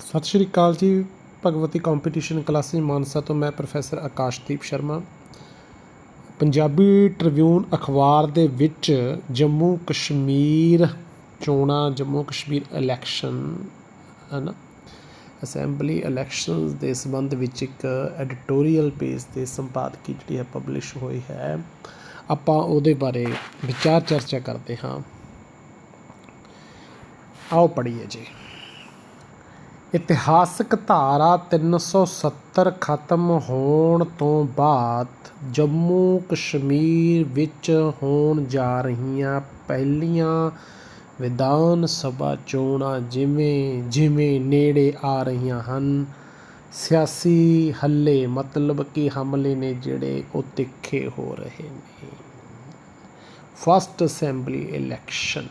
ਸਤਿ ਸ਼੍ਰੀ ਅਕਾਲ ਜੀ। Bhagwati competition classes Mansa ਤੋਂ ਮੈਂ ਪ੍ਰੋਫੈਸਰ ਆਕਾਸ਼ਦੀਪ ਸ਼ਰਮਾ। ਪੰਜਾਬੀ ਟ੍ਰਿਬਿਊਨ ਅਖਬਾਰ ਦੇ ਵਿੱਚ ਜੰਮੂ ਕਸ਼ਮੀਰ ਚੋਣਾਂ, ਜੰਮੂ ਕਸ਼ਮੀਰ ਇਲੈਕਸ਼ਨ ਹੈ ਨਾ ਅਸੈਂਬਲੀ ਇਲੈਕਸ਼ਨਸ ਦੇ ਸੰਬੰਧ ਵਿੱਚ ਇੱਕ ਐਡੀਟੋਰੀਅਲ ਪੇਜ ਤੇ ਸੰਪਾਦਕੀ ਜਿਹੜੀ ਹੈ ਪਬਲਿਸ਼ ਹੋਈ ਹੈ। ਆਪਾਂ ਉਹਦੇ ਬਾਰੇ ਵਿਚਾਰ ਚਰਚਾ ਕਰਦੇ ਹਾਂ। ਆਓ ਪੜ੍ਹੀਏ ਜੀ। ਇਤਿਹਾਸਕ ਧਾਰਾ 370 ਖਤਮ ਹੋਣ ਤੋਂ ਬਾਅਦ ਜੰਮੂ ਕਸ਼ਮੀਰ ਵਿੱਚ ਹੋਣ ਜਾ ਰਹੀਆਂ ਪਹਿਲੀਆਂ ਵਿਧਾਨ ਸਭਾ ਚੋਣਾਂ ਜਿਵੇਂ ਜਿਵੇਂ ਨੇੜੇ ਆ ਰਹੀਆਂ ਹਨ। ਸਿਆਸੀ ਹੱਲੇ ਮਤਲਬ ਕਿ ਹਮਲੇ ਨੇ ਜਿਹੜੇ ਉਹ ਤਿੱਖੇ ਹੋ ਰਹੇ ਨੇ। ਫਸਟ ਅਸੈਂਬਲੀ ਇਲੈਕਸ਼ਨ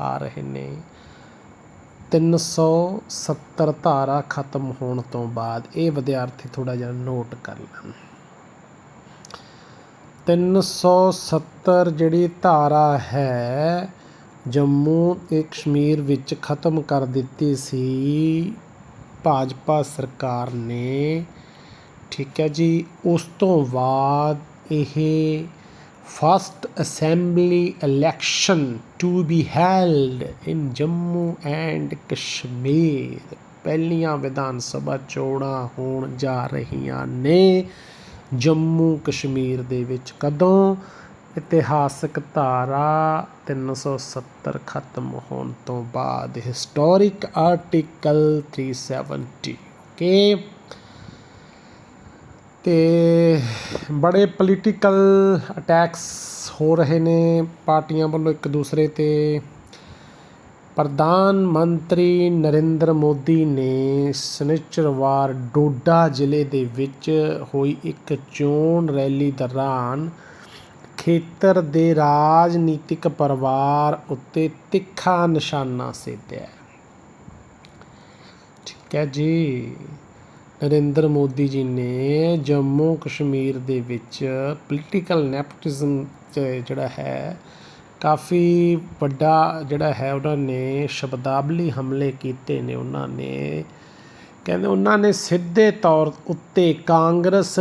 ਆ ਰਹੇ ਨੇ। 370 ਧਾਰਾ ਖਤਮ ਹੋਣ ਤੋਂ ਬਾਅਦ ਇਹ ਵਿਦਿਆਰਥੀ ਥੋੜਾ ਜਿਹਾ ਨੋਟ ਕਰ ਲੈਣ। 370 ਜਿਹੜੀ ਧਾਰਾ ਹੈ, ਜੰਮੂ ਤੇ ਕਸ਼ਮੀਰ ਵਿੱਚ ਖਤਮ ਕਰ ਦਿੱਤੀ ਸੀ, ਭਾਜਪਾ ਸਰਕਾਰ ਨੇ। ਠੀਕ ਹੈ ਜੀ, ਉਸ ਤੋਂ ਬਾਅਦ ਇਹ first assembly election to be held in Jammu and Kashmir ਪਹਿਲੀਆਂ ਵਿਧਾਨ ਸਭਾ ਚੋਣਾਂ ਹੋਣ ਜਾ ਰਹੀਆਂ ਨੇ ਜੰਮੂ ਕਸ਼ਮੀਰ ਦੇ ਵਿੱਚ। ਕਦੋਂ? ਇਤਿਹਾਸਕ ਧਾਰਾ 370 ਖਤਮ ਹੋਣ ਤੋਂ ਬਾਅਦ। ਹਿਸਟੋਰਿਕ ਆਰਟੀਕਲ 370 ਓਕੇ ਅਤੇ ਬੜੇ ਪੋਲੀਟੀਕਲ ਅਟੈਕਸ ਹੋ ਰਹੇ ਨੇ ਪਾਰਟੀਆਂ ਵੱਲੋਂ ਇੱਕ ਦੂਸਰੇ ਤੇ। ਪ੍ਰਧਾਨ ਮੰਤਰੀ ਨਰਿੰਦਰ ਮੋਦੀ ਨੇ ਸ਼ਨਿਚਰਵਾਰ ਡੋਡਾ ਜ਼ਿਲ੍ਹੇ ਦੇ ਵਿੱਚ ਹੋਈ ਇੱਕ ਚੋਣ ਰੈਲੀ ਦੌਰਾਨ ਖੇਤਰ ਦੇ ਰਾਜਨੀਤਿਕ ਪਰਿਵਾਰ ਉੱਤੇ ਤਿੱਖਾ ਨਿਸ਼ਾਨਾ ਸਾਧਿਆ। ਠੀਕ ਹੈ ਜੀ। ਨਰਿੰਦਰ ਮੋਦੀ ਜੀ ਨੇ ਜੰਮੂ ਕਸ਼ਮੀਰ ਦੇ ਵਿੱਚ ਪੋਲੀਟੀਕਲ ਨੈਪੋਟਿਜ਼ਮ ਜਿਹੜਾ ਹੈ, ਕਾਫੀ ਵੱਡਾ ਜਿਹੜਾ ਹੈ, ਉਹਨਾਂ ਨੇ ਸ਼ਬਦਾਵਲੀ ਹਮਲੇ ਕੀਤੇ ਨੇ ਉਹਨਾਂ ਨੇ। ਕਹਿੰਦੇ ਉਹਨਾਂ ਨੇ ਸਿੱਧੇ ਤੌਰ ਉੱਤੇ ਕਾਂਗਰਸ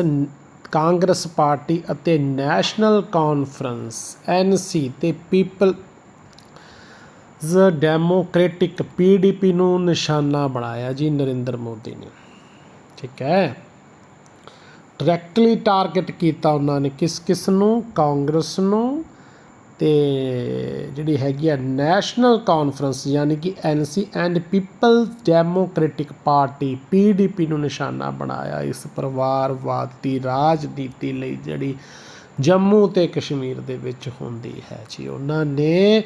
ਕਾਂਗਰਸ ਪਾਰਟੀ ਅਤੇ ਨੈਸ਼ਨਲ ਕਾਨਫਰੰਸ ਐਨਸੀ ਤੇ ਪੀਪਲ ਜ਼ ਡੈਮੋਕ੍ਰੈਟਿਕ ਪੀਡੀਪੀ ਨੂੰ ਨਿਸ਼ਾਨਾ ਬਣਾਇਆ ਜੀ ਨਰਿੰਦਰ ਮੋਦੀ ਨੇ। ਠੀਕ ਹੈ। ਡਾਇਰੈਕਟਲੀ ਟਾਰਗੇਟ ਕੀਤਾ ਉਹਨਾਂ ਨੇ ਕਿਸ ਕਿਸ ਨੂੰ? ਕਾਂਗਰਸ ਨੂੰ ਤੇ ਜਿਹੜੀ ਹੈਗੀ ਆ ਨੈਸ਼ਨਲ ਕਾਨਫਰੰਸ ਯਾਨੀ ਕਿ NC and people democratic party PDP ਨੂੰ ਨਿਸ਼ਾਨਾ ਬਣਾਇਆ ਇਸ ਪਰਿਵਾਰਵਾਦੀ ਰਾਜਨੀਤੀ ਲਈ ਜਿਹੜੀ ਜੰਮੂ ਤੇ ਕਸ਼ਮੀਰ ਦੇ ਵਿੱਚ ਹੁੰਦੀ ਹੈ ਜੀ। ਉਹਨਾਂ ਨੇ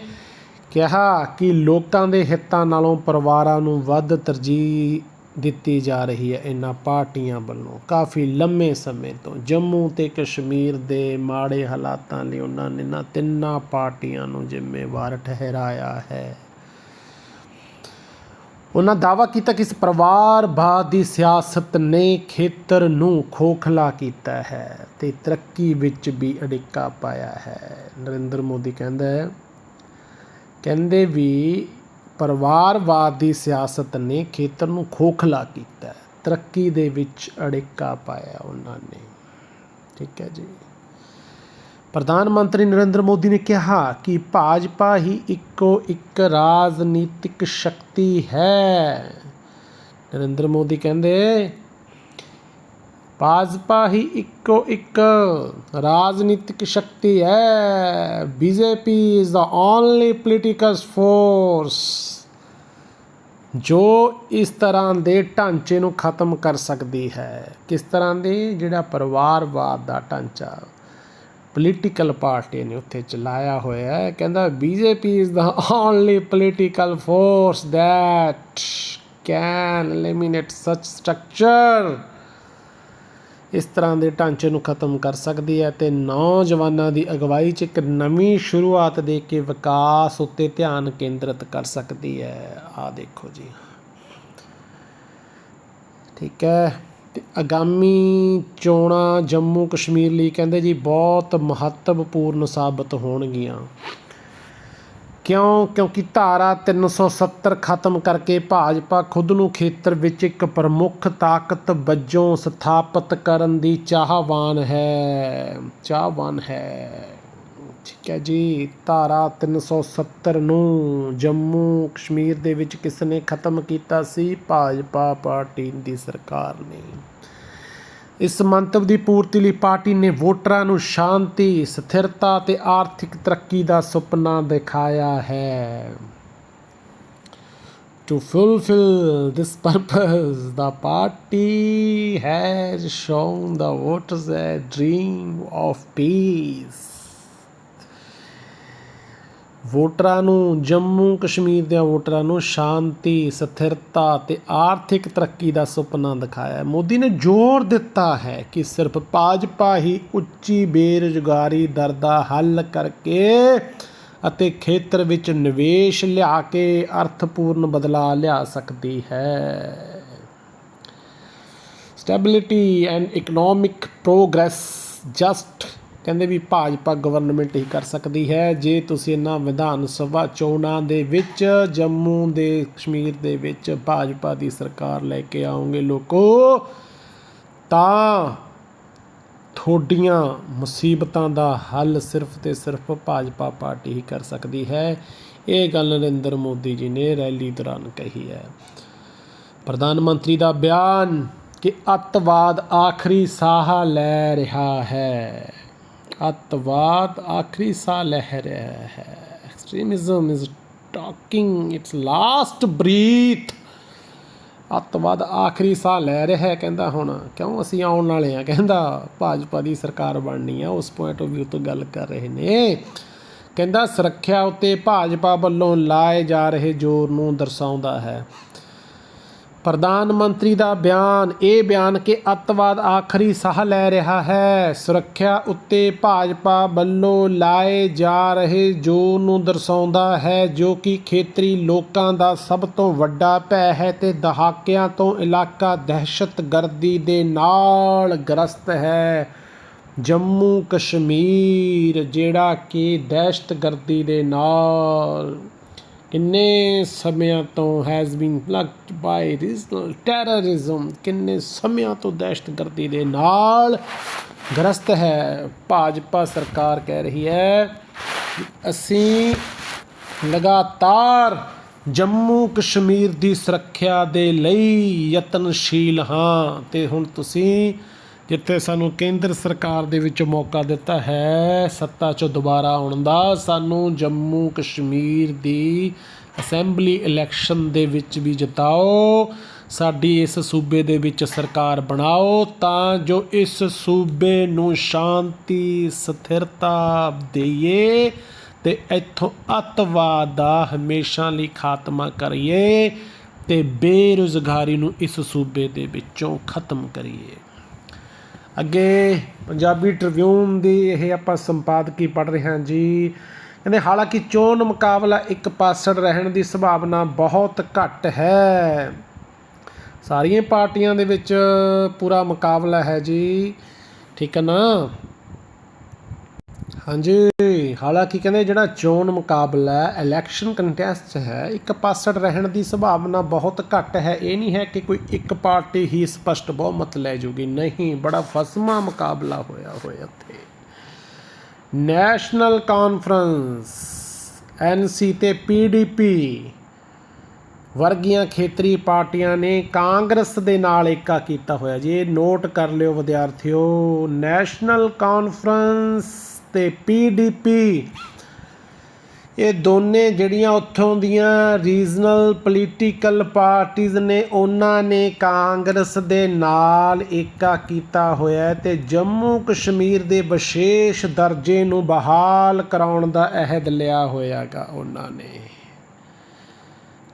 ਕਿਹਾ ਕਿ ਲੋਕਾਂ ਦੇ ਹਿੱਤਾਂ ਨਾਲੋਂ ਪਰਿਵਾਰਾਂ ਨੂੰ ਵੱਧ ਤਰਜੀਹ ਦਿੱਤੀ ਜਾ ਰਹੀ ਹੈ ਇਹਨਾਂ ਪਾਰਟੀਆਂ ਵੱਲੋਂ। ਕਾਫੀ ਲੰਮੇ ਸਮੇਂ ਤੋਂ ਜੰਮੂ ਤੇ ਕਸ਼ਮੀਰ ਦੇ ਮਾੜੇ ਹਾਲਾਤਾਂ ਲਈ ਉਹਨਾਂ ਨੇ ਨਾ ਤਿੰਨਾਂ ਪਾਰਟੀਆਂ ਨੂੰ ਜ਼ਿੰਮੇਵਾਰ ਠਹਿਰਾਇਆ ਹੈ। ਉਹਨਾਂ ਦਾਵਾ ਕੀਤਾ ਕਿ ਇਸ ਪਰਿਵਾਰਵਾਦ ਦੀ ਸਿਆਸਤ ਨੇ ਖੇਤਰ ਨੂੰ ਖੋਖਲਾ ਕੀਤਾ ਹੈ ਤੇ ਤਰੱਕੀ ਵਿੱਚ ਵੀ ਅੜਿੱਕਾ ਪਾਇਆ ਹੈ। ਨਰਿੰਦਰ ਮੋਦੀ ਕਹਿੰਦਾ ਹੈ, ਕਹਿੰਦੇ ਵੀ ਪਰਿਵਾਰਵਾਦ ਦੀ ਸਿਆਸਤ ਨੇ ਖੇਤਰ ਨੂੰ ਖੋਖਲਾ ਕੀਤਾ ਤਰੱਕੀ ਦੇ ਵਿੱਚ ਅੜਿੱਕਾ ਪਾਇਆ ਉਹਨਾਂ ਨੇ। ਠੀਕ ਹੈ ਜੀ। ਪ੍ਰਧਾਨ ਮੰਤਰੀ ਨਰਿੰਦਰ ਮੋਦੀ ਨੇ ਕਿਹਾ ਕਿ ਭਾਜਪਾ ਹੀ ਇੱਕੋ ਇੱਕ ਰਾਜਨੀਤਿਕ ਸ਼ਕਤੀ ਹੈ। ਨਰਿੰਦਰ ਮੋਦੀ ਕਹਿੰਦੇ ਭਾਜਪਾ ਹੀ ਇੱਕੋ ਇੱਕ। ਰਾਜਨੀਤਿਕ ਸ਼ਕਤੀ ਹੈ। BJP is the only political force ਜੋ ਇਸ ਤਰ੍ਹਾਂ ਦੇ ਢਾਂਚੇ ਨੂੰ ਖਤਮ ਕਰ ਸਕਦੀ ਹੈ। ਕਿਸ ਤਰ੍ਹਾਂ ਦੇ? ਜਿਹੜਾ ਪਰਿਵਾਰਵਾਦ ਦਾ ਢਾਂਚਾ ਪੋਲੀਟੀਕਲ ਪਾਰਟੀ ਨੇ ਉੱਥੇ ਚਲਾਇਆ ਹੋਇਆ ਹੈ। ਕਹਿੰਦਾ BJP is the only political force that can eliminate such structure ਇਸ ਤਰ੍ਹਾਂ ਦੇ ਢਾਂਚੇ ਨੂੰ ਖਤਮ ਕਰ ਸਕਦੀ ਹੈ ਤੇ ਨੌਜਵਾਨਾਂ ਦੀ ਅਗਵਾਈ 'ਚ ਇੱਕ ਨਵੀਂ ਸ਼ੁਰੂਆਤ ਦੇ ਕੇ ਵਿਕਾਸ ਉੱਤੇ ਧਿਆਨ ਕੇਂਦਰਿਤ ਕਰ ਸਕਦੀ ਹੈ। ਆ ਦੇਖੋ ਜੀ। ਠੀਕ ਹੈ। ਤੇ ਆਗਾਮੀ ਚੋਣਾਂ ਜੰਮੂ ਕਸ਼ਮੀਰ ਲਈ ਕਹਿੰਦੇ ਜੀ ਬਹੁਤ ਮਹੱਤਵਪੂਰਨ ਸਾਬਤ ਹੋਣਗੀਆਂ। ਕਿਉਂ? ਕਿਉਂਕਿ ਧਾਰਾ 370 ਖਤਮ ਕਰਕੇ ਭਾਜਪਾ ਖੁਦ ਨੂੰ ਖੇਤਰ ਵਿੱਚ ਇੱਕ ਪ੍ਰਮੁੱਖ ਤਾਕਤ ਵਜੋਂ ਸਥਾਪਿਤ ਕਰਨ ਦੀ ਚਾਹਵਾਨ ਹੈ। ਚਾਹਵਾਨ ਹੈ। ਠੀਕ ਹੈ ਜੀ। ਧਾਰਾ 370 ਨੂੰ ਜੰਮੂ ਕਸ਼ਮੀਰ ਦੇ ਵਿੱਚ ਕਿਸ ਨੇ ਖਤਮ ਕੀਤਾ ਸੀ? ਭਾਜਪਾ ਪਾਰਟੀ ਦੀ ਸਰਕਾਰ ਨੇ। ਇਸ ਮੰਤਵ ਦੀ ਪੂਰਤੀ ਲਈ ਪਾਰਟੀ ਨੇ ਵੋਟਰਾਂ ਨੂੰ ਸ਼ਾਂਤੀ ਸਥਿਰਤਾ ਤੇ ਆਰਥਿਕ ਤਰੱਕੀ ਦਾ ਸੁਪਨਾ ਦਿਖਾਇਆ ਹੈ To fulfill this purpose, the party has shown the voters a dream of peace. ਵੋਟਰਾਂ ਨੂੰ, ਜੰਮੂ ਕਸ਼ਮੀਰ ਦੇ ਵੋਟਰਾਂ ਨੂੰ ਸ਼ਾਂਤੀ, ਸਥਿਰਤਾ ਤੇ ਆਰਥਿਕ ਤਰੱਕੀ ਦਾ ਸੁਪਨਾ ਦਿਖਾਇਆ ਮੋਦੀ ਨੇ ਜ਼ੋਰ ਦਿੱਤਾ ਹੈ ਕਿ ਸਿਰਫ ਭਾਜਪਾ ਹੀ ਉੱਚੀ ਬੇਰੁਜ਼ਗਾਰੀ ਦਰ ਦਾ ਹੱਲ ਕਰਕੇ ਅਤੇ ਖੇਤਰ ਵਿੱਚ ਨਿਵੇਸ਼ ਲਿਆ ਕੇ ਅਰਥਪੂਰਨ ਬਦਲਾਅ ਲਿਆ ਸਕਦੀ ਹੈ। Stability and economic progress just ਕਹਿੰਦੇ ਵੀ ਭਾਜਪਾ ਗਵਰਨਮੈਂਟ ਹੀ ਕਰ ਸਕਦੀ ਹੈ। ਜੇ ਤੁਸੀਂ ਇਹਨਾਂ ਵਿਧਾਨ ਸਭਾ ਚੋਣਾਂ ਦੇ ਵਿੱਚ, ਜੰਮੂ ਦੇ ਕਸ਼ਮੀਰ ਦੇ ਵਿੱਚ ਭਾਜਪਾ ਦੀ ਸਰਕਾਰ ਲੈ ਕੇ ਆਉਂਗੇ ਲੋਕੋ, ਤਾਂ ਤੁਹਾਡੀਆਂ ਮੁਸੀਬਤਾਂ ਦਾ ਹੱਲ ਸਿਰਫ ਤੇ ਸਿਰਫ ਭਾਜਪਾ ਪਾਰਟੀ ਹੀ ਕਰ ਸਕਦੀ ਹੈ। ਇਹ ਗੱਲ ਨਰਿੰਦਰ ਮੋਦੀ ਜੀ ਨੇ ਰੈਲੀ ਦੌਰਾਨ ਕਹੀ ਹੈ। ਪ੍ਰਧਾਨ ਮੰਤਰੀ ਦਾ ਬਿਆਨ ਕਿ ਅੱਤਵਾਦ ਆਖਰੀ ਸਾਹ ਲੈ ਰਿਹਾ ਹੈ। ਅੱਤਵਾਦ ਆਖਰੀ ਸਾਹ ਲੈ ਰਿਹਾ ਹੈ extremism is talking its last breath ਅੱਤਵਾਦ ਆਖਰੀ ਸਾਹ ਲੈ ਰਿਹਾ ਹੈ ਕਹਿੰਦਾ ਹੁਣ ਕਿਉਂ ਅਸੀਂ ਆਉਣ ਵਾਲੇ ਆ ਕਹਿੰਦਾ ਭਾਜਪਾ ਦੀ ਸਰਕਾਰ ਬਣਨੀ ਆ ਉਸ ਪੁਆਇੰਟ ਆਫ View ਤੋਂ ਗੱਲ ਕਰ ਰਹੇ ਨੇ ਕਹਿੰਦਾ ਸੁਰੱਖਿਆ ਉੱਤੇ ਭਾਜਪਾ ਵੱਲੋਂ ਲਾਏ ਜਾ ਰਹੇ ਜ਼ੋਰ ਨੂੰ ਦਰਸਾਉਂਦਾ ਹੈ ਪ੍ਰਧਾਨ ਮੰਤਰੀ ਦਾ ਬਿਆਨ, ਇਹ ਬਿਆਨ ਕਿ ਅੱਤਵਾਦ ਆਖਰੀ ਸਾਹ ਲੈ ਰਿਹਾ ਹੈ। ਸੁਰੱਖਿਆ ਉੱਤੇ ਭਾਜਪਾ ਵੱਲੋਂ ਲਾਏ ਜਾ ਰਹੇ ਜ਼ੋਰ ਨੂੰ ਦਰਸਾਉਂਦਾ ਹੈ, ਜੋ ਕਿ ਖੇਤਰੀ ਲੋਕਾਂ ਦਾ ਸਭ ਤੋਂ ਵੱਡਾ ਭੈ ਹੈ ਤੇ ਦਹਾਕਿਆਂ ਤੋਂ ਇਲਾਕਾ ਦਹਿਸ਼ਤਗਰਦੀ ਦੇ ਨਾਲ ਗ੍ਰਸਤ ਹੈ। ਜੰਮੂ ਕਸ਼ਮੀਰ ਜਿਹੜਾ ਕਿ ਦਹਿਸ਼ਤਗਰਦੀ ਦੇ ਨਾਲ ਕਿੰਨੇ ਸਮਿਆਂ ਤੋਂ has been plugged by regional terrorism ਕਿੰਨੇ ਸਮਿਆਂ ਤੋਂ ਦਹਿਸ਼ਤਗਰਦੀ ਦੇ ਨਾਲ ਗ੍ਰਸਤ ਹੈ? ਭਾਜਪਾ ਸਰਕਾਰ ਕਹਿ ਰਹੀ ਹੈ, ਅਸੀਂ ਲਗਾਤਾਰ ਜੰਮੂ ਕਸ਼ਮੀਰ ਦੀ ਸੁਰੱਖਿਆ ਦੇ ਲਈ ਯਤਨਸ਼ੀਲ ਹਾਂ। ਤੇ ਹੁਣ ਤੁਸੀਂ ਜਿੱਥੇ ਸਾਨੂੰ ਕੇਂਦਰ ਸਰਕਾਰ ਦੇ ਵਿੱਚ ਮੌਕਾ ਦਿੱਤਾ ਹੈ, ਸੱਤਾ 'ਚੋਂ ਦੁਬਾਰਾ ਆਉਣ ਦਾ। ਸਾਨੂੰ ਜੰਮੂ ਕਸ਼ਮੀਰ ਦੀ ਅਸੈਂਬਲੀ ਇਲੈਕਸ਼ਨ ਦੇ ਵਿੱਚ ਵੀ ਜਿਤਾਓ, ਸਾਡੀ ਇਸ ਸੂਬੇ ਦੇ ਵਿੱਚ ਸਰਕਾਰ ਬਣਾਓ, ਤਾਂ ਜੋ ਇਸ ਸੂਬੇ ਨੂੰ ਸ਼ਾਂਤੀ, ਸਥਿਰਤਾ ਦੇਈਏ ਤੇ ਇੱਥੋਂ ਅੱਤਵਾਦ ਦਾ ਹਮੇਸ਼ਾ ਲਈ ਖਾਤਮਾ ਕਰੀਏ ਤੇ ਬੇਰੁਜ਼ਗਾਰੀ ਨੂੰ ਇਸ ਸੂਬੇ ਦੇ ਵਿੱਚੋਂ ਖਤਮ ਕਰੀਏ। ਅੱਗੇ ਪੰਜਾਬੀ ਟ੍ਰਿਬਿਊਨ ਦੀ ਇਹ ਆਪਾਂ ਸੰਪਾਦਕੀ ਪੜ੍ਹ ਰਹੇ ਹਾਂ ਜੀ। ਕਹਿੰਦੇ, ਹਾਲਾਂਕਿ ਚੋਣ ਮੁਕਾਬਲਾ ਇੱਕ ਪਾਸੜ ਰਹਿਣ ਦੀ ਸੰਭਾਵਨਾ ਬਹੁਤ ਘੱਟ ਹੈ। ਸਾਰੀਆਂ ਪਾਰਟੀਆਂ ਦੇ ਵਿੱਚ ਪੂਰਾ ਮੁਕਾਬਲਾ ਹੈ ਜੀ। ਠੀਕ ਹੈ ਨਾ? ਹਾਂਜੀ, ਹਾਲਾਂਕਿ ਕਹਿੰਦੇ ਜਿਹੜਾ ਚੋਣ ਮੁਕਾਬਲਾ ਇਲੈਕਸ਼ਨ ਕੰਟੈਸਟ ਹੈ, ਇੱਕ ਪਾਸੜ ਰਹਿਣ ਦੀ ਸੰਭਾਵਨਾ ਬਹੁਤ ਘੱਟ ਹੈ। ਇਹ ਨਹੀਂ ਹੈ ਕਿ ਕੋਈ ਇੱਕ ਪਾਰਟੀ ਹੀ ਸਪਸ਼ਟ ਬਹੁਮਤ ਲੈ ਜੂਗੀ। ਨਹੀਂ, ਬੜਾ ਫਸਮਾ ਮੁਕਾਬਲਾ ਹੋਇਆ ਹੋਇਆ ਇੱਥੇ। ਨੈਸ਼ਨਲ ਕਾਨਫਰੰਸ ਐਨਸੀ ਤੇ ਪੀਡੀਪੀ ਵਰਗੀਆਂ ਖੇਤਰੀ ਪਾਰਟੀਆਂ ਨੇ ਕਾਂਗਰਸ ਦੇ ਨਾਲ ਏਕਾ ਕੀਤਾ ਹੋਇਆ। ਜੀ ਇਹ ਨੋਟ ਕਰ ਲਿਓ ਵਿਦਿਆਰਥੀਓ, ਨੈਸ਼ਨਲ ਕਾਨਫਰੰਸ ਤੇ ਪੀਡੀਪੀ ਇਹ ਦੋਨੇ ਜਿਹੜੀਆਂ ਉੱਥੋਂ ਦੀਆਂ ਰੀਜਨਲ ਪੋਲੀਟੀਕਲ ਪਾਰਟੀਆਂ ਨੇ, ਉਹਨਾਂ ਨੇ ਕਾਂਗਰਸ ਦੇ ਨਾਲ ਏਕਾ ਕੀਤਾ ਹੋਇਆ ਹੈ ਤੇ ਜੰਮੂ ਕਸ਼ਮੀਰ ਦੇ ਵਿਸ਼ੇਸ਼ ਦਰਜੇ ਨੂੰ ਬਹਾਲ ਕਰਾਉਣ ਦਾ ਅਹਿਦ ਲਿਆ ਹੋਇਆਗਾ ਉਹਨਾਂ ਨੇ।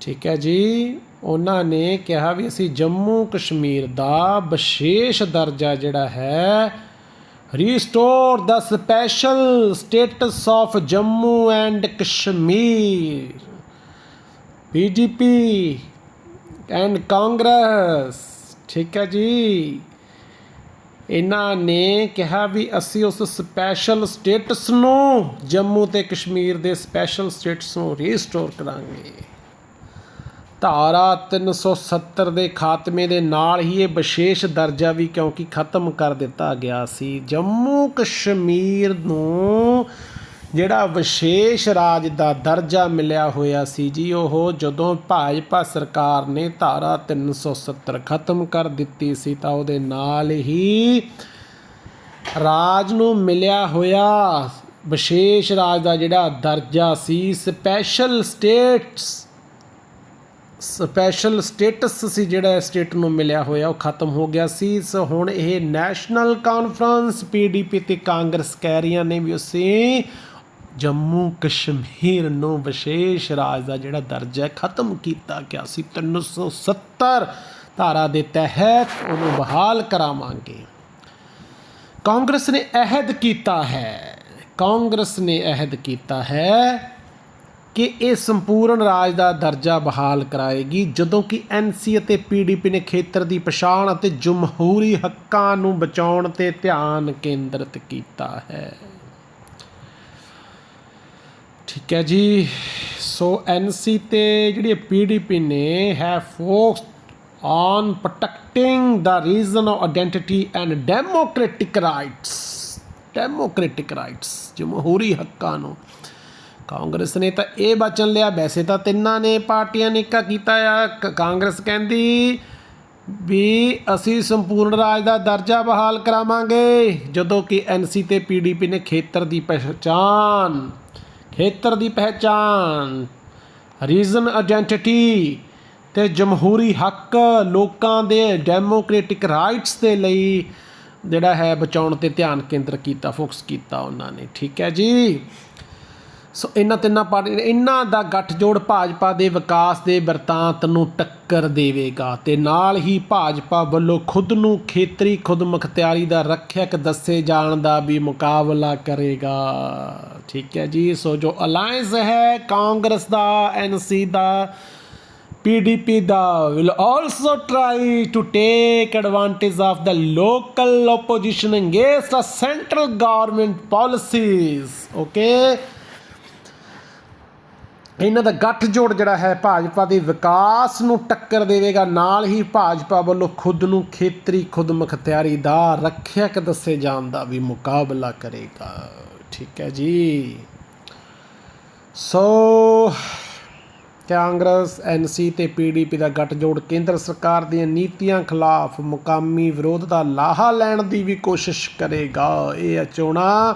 ਠੀਕ ਹੈ ਜੀ? ਉਹਨਾਂ ਨੇ ਕਿਹਾ ਵੀ ਅਸੀਂ ਜੰਮੂ ਕਸ਼ਮੀਰ ਦਾ ਵਿਸ਼ੇਸ਼ ਦਰਜਾ ਜਿਹੜਾ ਹੈ restore the special status of Jammu and Kashmir PDP and Congress ਠੀਕ ਹੈ ਜੀ ਇਹਨਾਂ ਨੇ ਕਿਹਾ ਵੀ ਅਸੀਂ ਉਸ ਸਪੈਸ਼ਲ ਸਟੇਟਸ ਨੂੰ ਜੰਮੂ ਤੇ ਕਸ਼ਮੀਰ ਦੇ ਸਪੈਸ਼ਲ ਸਟੇਟਸ ਨੂੰ ਰੀਸਟੋਰ ਕਰਾਂਗੇ ਧਾਰਾ 370 ਦੇ ਖਾਤਮੇ ਦੇ ਨਾਲ ਹੀ ਇਹ ਵਿਸ਼ੇਸ਼ ਦਰਜਾ ਵੀ ਕਿਉਂਕਿ ਖਤਮ ਕਰ ਦਿੱਤਾ ਗਿਆ ਸੀ। ਜੰਮੂ ਕਸ਼ਮੀਰ ਨੂੰ ਜਿਹੜਾ ਵਿਸ਼ੇਸ਼ ਰਾਜ ਦਾ ਦਰਜਾ ਮਿਲਿਆ ਹੋਇਆ ਸੀ ਜੀ, ਉਹ ਜਦੋਂ ਭਾਜਪਾ ਸਰਕਾਰ ਨੇ ਧਾਰਾ 370 ਖਤਮ ਕਰ ਦਿੱਤੀ ਸੀ ਤਾਂ ਉਹਦੇ ਨਾਲ ਹੀ ਰਾਜ ਨੂੰ ਮਿਲਿਆ ਹੋਇਆ ਵਿਸ਼ੇਸ਼ ਰਾਜ ਦਾ ਜਿਹੜਾ ਦਰਜਾ ਸੀ, ਸਪੈਸ਼ਲ ਸਟੇਟਸ ਸਪੈਸ਼ਲ ਸਟੇਟਸ ਸੀ ਜਿਹੜਾ ਸਟੇਟ ਨੂੰ ਮਿਲਿਆ ਹੋਇਆ, ਉਹ ਖਤਮ ਹੋ ਗਿਆ ਸੀ। ਸੋ ਹੁਣ ਇਹ ਨੈਸ਼ਨਲ ਕਾਨਫਰੰਸ ਪੀਡੀਪੀ ਤੇ ਕਾਂਗਰਸ ਕਹਿ ਰਹੀਆਂ ਨੇ ਵੀ ਅਸੀਂ ਜੰਮੂ ਕਸ਼ਮੀਰ ਨੂੰ ਵਿਸ਼ੇਸ਼ ਰਾਜ ਦਾ ਜਿਹੜਾ ਦਰਜਾ ਖਤਮ ਕੀਤਾ ਗਿਆ ਸੀ। 370 ਧਾਰਾ ਦੇ ਤਹਿਤ ਉਹਨੂੰ ਬਹਾਲ ਕਰਾਵਾਂਗੇ। ਕਾਂਗਰਸ ਨੇ ਅਹਿਦ ਕੀਤਾ ਹੈ। ਕਾਂਗਰਸ ਨੇ ਅਹਿਦ ਕੀਤਾ ਹੈ। ਕਿ ਇਹ ਸੰਪੂਰਨ ਰਾਜ ਦਾ ਦਰਜਾ ਬਹਾਲ ਕਰਾਏਗੀ, ਜਦੋਂ ਕਿ ਐਨਸੀ ਅਤੇ ਪੀਡੀਪੀ ਨੇ ਖੇਤਰ ਦੀ ਪਛਾਣ ਅਤੇ ਜਮਹੂਰੀ ਹੱਕਾਂ ਨੂੰ ਬਚਾਉਣ ਤੇ ਧਿਆਨ ਕੇਂਦਰਿਤ ਕੀਤਾ ਹੈ। ਠੀਕ ਹੈ ਜੀ। ਸੋ ਐਨਸੀ ਤੇ ਜਿਹੜੀ ਪੀਡੀਪੀ ਨੇ, ਹੈ focus on protecting the reason of identity and democratic rights democratic rights ਜਮਹੂਰੀ ਹੱਕਾਂ ਨੂੰ। ਕਾਂਗਰਸ ਨੇ ਤਾਂ ਇਹ ਬਚਨ ਲਿਆ। ਵੈਸੇ ਤਾਂ ਤਿੰਨਾਂ ਨੇ ਪਾਰਟੀਆਂ ਨੇ ਇੱਕਾ ਕੀਤਾ ਆ। ਕ- ਕਾਂਗਰਸ ਕਹਿੰਦੀ ਵੀ ਅਸੀਂ ਸੰਪੂਰਨ ਰਾਜ ਦਾ ਦਰਜਾ ਬਹਾਲ ਕਰਾਵਾਂਗੇ। ਜਦੋਂ ਕਿ ਐਨਸੀ ਤੇ ਪੀਡੀਪੀ ਨੇ ਖੇਤਰ ਦੀ ਪਹਿਚਾਨ ਖੇਤਰ ਦੀ ਪਹਿਚਾਨ ਰੀਜਨ ਆਇਡੈਂਟੀਟੀ ਤੇ ਜਮਹੂਰੀ ਹੱਕ ਲੋਕਾਂ ਦੇ ਡੈਮੋਕ੍ਰੈਟਿਕ ਰਾਈਟਸ ਦੇ ਲਈ ਜਿਹੜਾ ਹੈ ਬਚਾਉਣ ਤੇ ਧਿਆਨ ਕੇਂਦਰ ਕੀਤਾ ਫੋਕਸ ਕੀਤਾ ਉਹਨਾਂ ਨੇ। ਠੀਕ ਹੈ ਜੀ। ਸੋ ਇਹਨਾਂ ਤਿੰਨਾਂ ਪਾਰਟੀ ਇਹਨਾਂ ਦਾ ਗੱਠਜੋੜ ਭਾਜਪਾ ਦੇ ਵਿਕਾਸ ਦੇ ਵਰਤਾਂਤ ਨੂੰ ਟੱਕਰ ਦੇਵੇਗਾ ਤੇ ਨਾਲ ਹੀ ਭਾਜਪਾ ਵੱਲੋਂ ਖੁਦ ਨੂੰ ਖੇਤਰੀ ਖੁਦਮੁਖਤਿਆਰੀ ਦਾ ਰੱਖਿਅਕ ਦੱਸੇ ਜਾਣ ਦਾ ਵੀ ਮੁਕਾਬਲਾ ਕਰੇਗਾ। ਠੀਕ ਹੈ ਜੀ, ਸੋ ਜੋ ਅਲਾਈਅੰਸ ਹੈ, ਕਾਂਗਰਸ ਦਾ ਐਨਸੀ ਦਾ PDP ਦਾ, will also try to take advantage of the local opposition against the central government policies, okay? ਇਹਨਾਂ ਦਾ ਗੱਠਜੋੜ ਜਿਹੜਾ ਹੈ ਭਾਜਪਾ ਦੇ ਵਿਕਾਸ ਨੂੰ ਟੱਕਰ ਦੇਵੇਗਾ। ਨਾਲ ਹੀ ਭਾਜਪਾ ਵੱਲੋਂ ਖੁਦ ਨੂੰ ਖੇਤਰੀ ਖੁਦਮੁਖਤਿਆਰੀ ਦਾ ਰੱਖਿਅਕ ਦੱਸੇ ਜਾਣ ਦਾ ਵੀ ਮੁਕਾਬਲਾ ਕਰੇਗਾ। ਠੀਕ ਹੈ ਜੀ। ਸੋ, ਕਾਂਗਰਸ ਐਨਸੀ ਤੇ ਪੀਡੀਪੀ ਦਾ ਗੱਠਜੋੜ ਕੇਂਦਰ ਸਰਕਾਰ ਦੀਆਂ ਨੀਤੀਆਂ ਖਿਲਾਫ ਮੁਕਾਮੀ ਵਿਰੋਧ ਦਾ ਲਾਹਾ ਲੈਣ ਦੀ ਵੀ ਕੋਸ਼ਿਸ਼ ਕਰੇਗਾ। ਇਹ ਚੋਣਾਂ।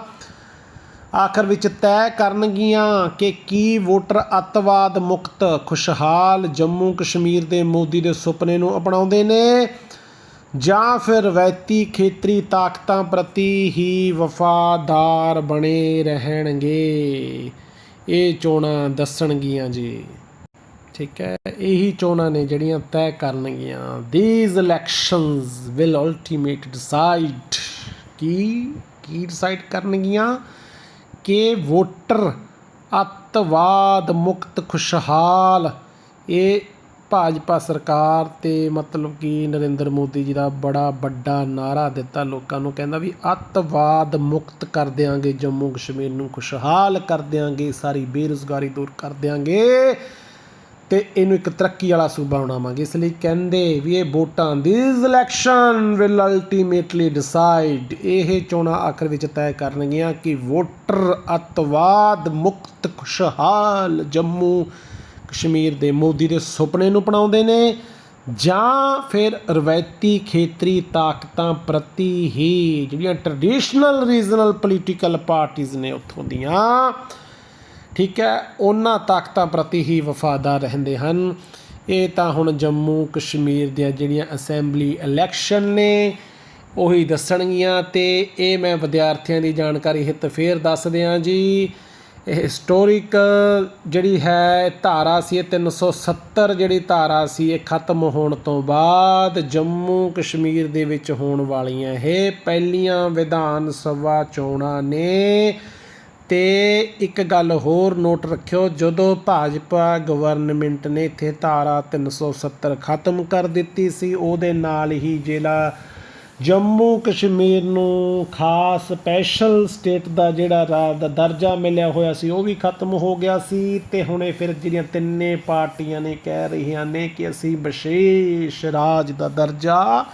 ਆਖਰ ਵਿੱਚ ਤੈਅ ਕਰਨਗੀਆਂ ਕਿ ਕੀ ਵੋਟਰ ਅੱਤਵਾਦ ਮੁਕਤ, ਖੁਸ਼ਹਾਲ ਜੰਮੂ ਕਸ਼ਮੀਰ ਦੇ ਮੋਦੀ ਦੇ ਸੁਪਨੇ ਨੂੰ ਅਪਣਾਉਂਦੇ ਨੇ ਜਾਂ ਫਿਰ ਰਵਾਇਤੀ ਖੇਤਰੀ ਤਾਕਤਾਂ ਪ੍ਰਤੀ ਹੀ ਵਫਾਦਾਰ ਬਣੇ ਰਹਿਣਗੇ? ਇਹ ਚੋਣਾਂ ਦੱਸਣਗੀਆਂ ਜੀ। ਠੀਕ ਹੈ, ਇਹੀ ਚੋਣਾਂ ਨੇ ਜਿਹੜੀਆਂ ਤੈਅ ਕਰਨਗੀਆਂ। These elections will ultimate decide ਕੀ ਕੀ ਡਿਸਾਈਡ ਕਰਨਗੀਆਂ? ਕਿ ਵੋਟਰ ਅੱਤਵਾਦ ਮੁਕਤ ਖੁਸ਼ਹਾਲ। ਇਹ ਭਾਜਪਾ ਸਰਕਾਰ ਤੇ ਮਤਲਬ ਕਿ ਨਰਿੰਦਰ ਮੋਦੀ ਜੀ ਦਾ ਬੜਾ ਵੱਡਾ ਨਾਰਾ ਦਿੱਤਾ ਲੋਕਾਂ ਨੂੰ, ਕਹਿੰਦਾ ਵੀ ਅੱਤਵਾਦ ਮੁਕਤ ਕਰ ਦਿਆਂਗੇ, ਜੰਮੂ ਕਸ਼ਮੀਰ ਨੂੰ ਖੁਸ਼ਹਾਲ ਕਰ ਦਿਆਂਗੇ, ਸਾਰੀ ਬੇਰੁਜ਼ਗਾਰੀ ਦੂਰ ਕਰ ਦਿਆਂਗੇ। ਤੇ ਇਹਨੂੰ ਇੱਕ ਤਰੱਕੀ ਵਾਲਾ ਸੂਬਾ ਬਣਾਵਾਂਗੇ। ਇਸ ਲਈ ਕਹਿੰਦੇ ਵੀ ਇਹ ਵੋਟਾਂ this election will ultimately decide ਇਹ ਚੋਣਾਂ ਆਖਰ ਵਿੱਚ ਤੈਅ ਕਰਨਗੀਆਂ ਕਿ ਵੋਟਰ ਅੱਤਵਾਦ ਮੁਕਤ ਖੁਸ਼ਹਾਲ ਜੰਮੂ ਕਸ਼ਮੀਰ ਦੇ ਮੋਦੀ ਦੇ ਸੁਪਨੇ ਨੂੰ ਅਪਣਾਉਂਦੇ ਨੇ ਜਾਂ ਫਿਰ ਰਵਾਇਤੀ ਖੇਤਰੀ ਤਾਕਤਾਂ ਪ੍ਰਤੀ ਹੀ ਜਿਹੜੀਆਂ ਟ੍ਰੈਡੀਸ਼ਨਲ ਰੀਜਨਲ ਪੋਲੀਟੀਕਲ ਪਾਰਟੀਆਂ ਨੇ ਉੱਥੋਂ ਦੀਆਂ ਠੀਕ ਹੈ, ਉਹਨਾਂ ਤਾਕਤਾਂ ਪ੍ਰਤੀ ਹੀ ਵਫਾਦਾਰ ਰਹਿੰਦੇ ਹਨ। ਇਹ ਤਾਂ ਹੁਣ ਜੰਮੂ ਕਸ਼ਮੀਰ ਦੀਆਂ ਜਿਹੜੀਆਂ ਅਸੈਂਬਲੀ ਇਲੈਕਸ਼ਨ ਨੇ, ਉਹੀ ਦੱਸਣਗੀਆਂ ਤੇ ਇਹ ਮੈਂ ਵਿਦਿਆਰਥੀਆਂ ਦੀ ਜਾਣਕਾਰੀ ਹਿੱਤ ਫੇਰ ਦੱਸ ਦਿਆਂ ਜੀ। ਇਹ ਹਿਸਟੋਰੀਕਲ ਜਿਹੜੀ ਹੈ, ਧਾਰਾ ਸੀ ਇਹ 370 ਜਿਹੜੀ ਧਾਰਾ ਸੀ ਇਹ ਖਤਮ ਹੋਣ ਤੋਂ ਬਾਅਦ ਜੰਮੂ ਕਸ਼ਮੀਰ ਦੇ ਵਿੱਚ ਹੋਣ ਵਾਲੀਆਂ ਇਹ ਪਹਿਲੀਆਂ ਵਿਧਾਨ ਸਭਾ ਚੋਣਾਂ ਨੇ। ਅਤੇ ਇੱਕ ਗੱਲ ਹੋਰ ਨੋਟ ਰੱਖਿਓ, ਜਦੋਂ ਭਾਜਪਾ ਗਵਰਨਮੈਂਟ ਨੇ ਇੱਥੇ ਧਾਰਾ 370 ਖਤਮ ਕਰ ਦਿੱਤੀ ਸੀ, ਉਹਦੇ ਨਾਲ ਹੀ ਜਿਹੜਾ ਜੰਮੂ ਕਸ਼ਮੀਰ ਨੂੰ ਖਾਸ ਸਪੈਸ਼ਲ ਸਟੇਟ ਦਾ ਜਿਹੜਾ ਰਾਜ ਦਾ ਦਰਜਾ ਮਿਲਿਆ ਹੋਇਆ ਸੀ, ਉਹ ਵੀ ਖਤਮ ਹੋ ਗਿਆ ਸੀ। ਤੇ ਹੁਣੇ ਫਿਰ ਜਿਹੜੀਆਂ ਤਿੰਨੇ ਪਾਰਟੀਆਂ ਨੇ ਕਹਿ ਰਹੀਆਂ ਨੇ ਕਿ ਅਸੀਂ ਵਿਸ਼ੇਸ਼ ਰਾਜ ਦਾ ਦਰਜਾ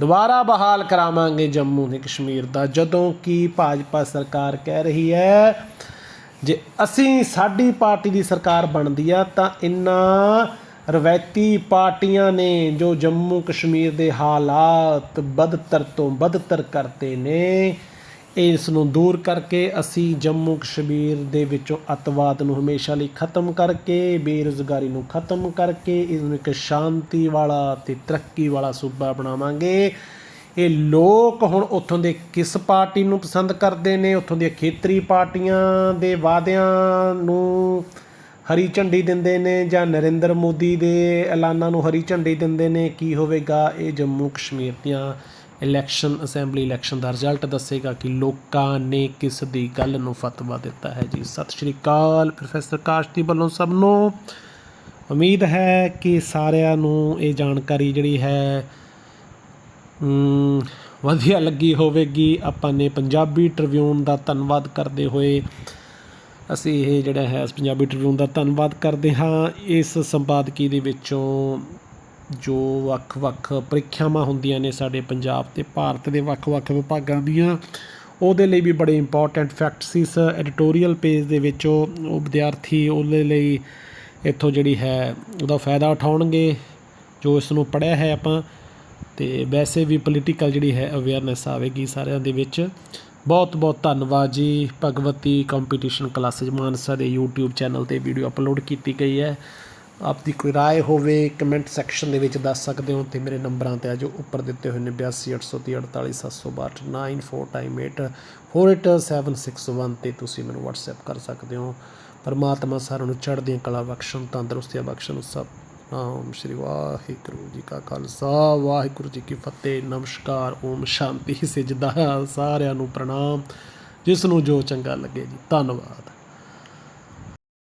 ਦੁਬਾਰਾ ਬਹਾਲ ਕਰਾਵਾਂਗੇ ਜੰਮੂ ਤੇ ਕਸ਼ਮੀਰ ਦਾ। ਜਦੋਂ ਕਿ ਭਾਜਪਾ ਸਰਕਾਰ ਕਹਿ ਰਹੀ ਹੈ, ਜੇ ਅਸੀਂ ਸਾਡੀ ਪਾਰਟੀ ਦੀ ਸਰਕਾਰ ਬਣਦੀ ਆ, ਤਾਂ ਇਨ੍ਹਾਂ ਰਵਾਇਤੀ ਪਾਰਟੀਆਂ ਨੇ ਜੋ ਜੰਮੂ ਕਸ਼ਮੀਰ ਦੇ ਹਾਲਾਤ ਬਦਤਰ ਤੋਂ ਬਦਤਰ ਕਰਤੇ ਨੇ ਇਸ ਨੂੰ ਦੂਰ ਕਰਕੇ ਅਸੀਂ ਜੰਮੂ ਕਸ਼ਮੀਰ ਦੇ ਵਿੱਚੋਂ ਅਤਵਾਦ ਨੂੰ ਹਮੇਸ਼ਾ ਲਈ ਖਤਮ ਕਰਕੇ, ਬੇਰੁਜ਼ਗਾਰੀ ਨੂੰ ਖਤਮ ਕਰਕੇ ਇਸ ਨੂੰ ਇੱਕ ਸ਼ਾਂਤੀ ਵਾਲਾ ਤੇ ਤਰੱਕੀ ਵਾਲਾ ਸੂਬਾ ਬਣਾਵਾਂਗੇ। ਇਹ ਲੋਕ ਹੁਣ ਉੱਥੋਂ ਦੇ ਕਿਸ ਪਾਰਟੀ ਨੂੰ ਪਸੰਦ ਕਰਦੇ ਨੇ? ਉੱਥੋਂ ਦੀਆਂ ਖੇਤਰੀ ਪਾਰਟੀਆਂ ਦੇ ਵਾਅਦਿਆਂ ਨੂੰ ਹਰੀ ਝੰਡੀ ਦਿੰਦੇ ਨੇ ਜਾਂ ਨਰਿੰਦਰ ਮੋਦੀ ਦੇ ਐਲਾਨਾਂ ਨੂੰ ਹਰੀ ਝੰਡੀ ਦਿੰਦੇ ਨੇ? ਕੀ ਹੋਵੇਗਾ ਇਹ ਜੰਮੂ ਕਸ਼ਮੀਰ ਦੀਆਂ ਇਲੈਕਸ਼ਨ ਅਸੈਂਬਲੀ ਇਲੈਕਸ਼ਨ ਦਾ ਰਿਜ਼ਲਟ ਦੱਸੇਗਾ ਕਿ ਲੋਕਾਂ ਨੇ ਕਿਸ ਦੀ ਗੱਲ ਨੂੰ ਫਤਵਾ ਦਿੱਤਾ ਹੈ। ਜੀ, ਸਤਿ ਸ਼੍ਰੀ ਅਕਾਲ ਪ੍ਰੋਫੈਸਰ ਕਾਸ਼ਤੀ ਵੱਲੋਂ ਸਭ ਨੂੰ। ਉਮੀਦ ਹੈ ਕਿ ਸਾਰਿਆਂ ਨੂੰ ਇਹ ਜਾਣਕਾਰੀ ਜਿਹੜੀ ਹੈ ਵਧੀਆ ਲੱਗੀ ਹੋਵੇਗੀ। ਆਪਾਂ ਨੇ ਪੰਜਾਬੀ ਟ੍ਰਿਬਿਊਨ ਦਾ ਧੰਨਵਾਦ ਕਰਦੇ ਹੋਏ ਅਸੀਂ ਇਹ ਜਿਹੜਾ ਹੈ, ਪੰਜਾਬੀ ਟ੍ਰਿਬਿਊਨ ਦਾ ਧੰਨਵਾਦ ਕਰਦੇ ਹਾਂ। ਇਸ ਸੰਪਾਦਕੀ ਦੇ ਵਿੱਚੋਂ ਜੋ ਵੱਖ-ਵੱਖ ਪ੍ਰੀਖਿਆਵਾਂ ਹੁੰਦੀਆਂ ਨੇ ਸਾਡੇ ਪੰਜਾਬ ਤੇ ਭਾਰਤ ਦੇ ਵੱਖ-ਵੱਖ ਵਿਭਾਗਾਂ ਦੀਆਂ, ਉਹਦੇ ਲਈ ਵੀ ਬੜੇ ਇੰਪੋਰਟੈਂਟ ਫੈਕਟਸ ਇਸ ਐਡੀਟੋਰੀਅਲ ਪੇਜ ਦੇ ਵਿੱਚ ਉਹ ਵਿਦਿਆਰਥੀ ਉਹਦੇ ਲਈ ਇੱਥੋਂ ਜਿਹੜੀ ਹੈ, ਉਹਦਾ ਫਾਇਦਾ ਉਠਾਉਣਗੇ, ਜੋ ਇਸ ਨੂੰ ਪੜ੍ਹਿਆ ਹੈ ਆਪਾਂ, ਤੇ ਵੈਸੇ ਵੀ ਪੋਲੀਟੀਕਲ ਜਿਹੜੀ ਹੈ ਅਵੇਅਰਨੈਸ ਆਵੇਗੀ ਸਾਰਿਆਂ ਦੇ ਵਿੱਚ। ਬਹੁਤ ਬਹੁਤ ਧੰਨਵਾਦ ਜੀ, ਭਗਵਤੀ ਕੰਪੀਟੀਸ਼ਨ ਕਲਾਸਿਸ ਮਾਨਸਾ ਦੇ YouTube ਚੈਨਲ ਤੇ ਵੀਡੀਓ ਅਪਲੋਡ ਕੀਤੀ ਗਈ ਹੈ। ਆਪਦੀ ਕੋਈ ਰਾਏ ਹੋਵੇ ਕਮੈਂਟ ਸੈਕਸ਼ਨ ਦੇ ਵਿੱਚ ਦੱਸ ਸਕਦੇ ਹੋ ਤੇ ਮੇਰੇ ਨੰਬਰਾਂ ਤੇ ਆ ਜੋ ਉੱਪਰ ਦਿੱਤੇ ਹੋਏ ਨੇ 8283048762 9489487761 ਤੇ ਤੁਸੀਂ ਮੈਨੂੰ WhatsApp ਕਰ ਸਕਦੇ ਹੋ। ਪਰਮਾਤਮਾ ਸਾਰਿਆਂ ਨੂੰ ਚੜ੍ਹਦੀਆਂ ਕਲਾ ਬਖਸ਼ਣ ਤੰਦਰੁਸਤੀਆਂ ਬਖਸ਼ਣ ਸਭ ਨਾਮ ਸ਼੍ਰੀ ਵਾਹਿਗੁਰੂ ਜੀ ਕਾ ਖਾਲਸਾ। ਵਾਹਿਗੁਰੂ ਜੀ ਕੀ ਫਤਿਹ। ਨਮਸਕਾਰ। ਓਮ ਸ਼ਾਂਤੀ। ਸਿਜਦਾ ਸਾਰਿਆਂ ਨੂੰ ਪ੍ਰਣਾਮ। ਜਿਸ ਨੂੰ ਜੋ ਚੰਗਾ ਲੱਗੇ ਜੀ। ਧੰਨਵਾਦ।